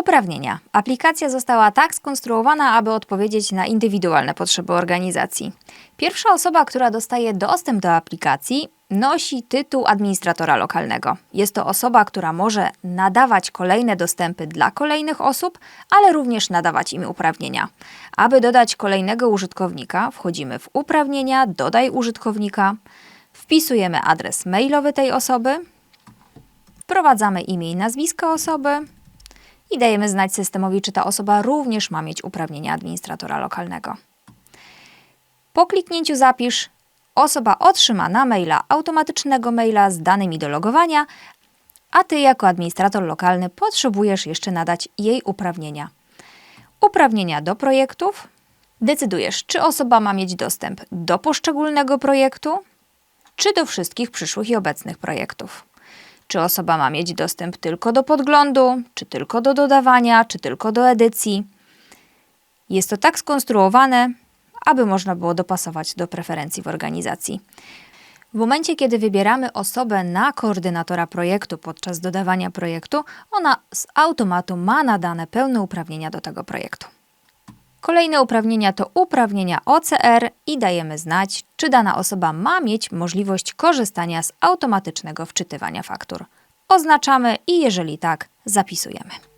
Uprawnienia. Aplikacja została tak skonstruowana, aby odpowiedzieć na indywidualne potrzeby organizacji. Pierwsza osoba, która dostaje dostęp do aplikacji, nosi tytuł administratora lokalnego. Jest to osoba, która może nadawać kolejne dostępy dla kolejnych osób, ale również nadawać im uprawnienia. Aby dodać kolejnego użytkownika, wchodzimy w uprawnienia, dodaj użytkownika, wpisujemy adres mailowy tej osoby, wprowadzamy imię i nazwisko osoby i dajemy znać systemowi, czy ta osoba również ma mieć uprawnienia administratora lokalnego. Po kliknięciu zapisz, osoba otrzyma na maila automatycznego maila z danymi do logowania, a ty jako administrator lokalny potrzebujesz jeszcze nadać jej uprawnienia. Uprawnienia do projektów. Decydujesz, czy osoba ma mieć dostęp do poszczególnego projektu, czy do wszystkich przyszłych i obecnych projektów. Czy osoba ma mieć dostęp tylko do podglądu, czy tylko do dodawania, czy tylko do edycji. Jest to tak skonstruowane, aby można było dopasować do preferencji w organizacji. W momencie, kiedy wybieramy osobę na koordynatora projektu podczas dodawania projektu, ona z automatu ma nadane pełne uprawnienia do tego projektu. Kolejne uprawnienia to uprawnienia OCR i dajemy znać, czy dana osoba ma mieć możliwość korzystania z automatycznego wczytywania faktur. Oznaczamy i jeżeli tak, zapisujemy.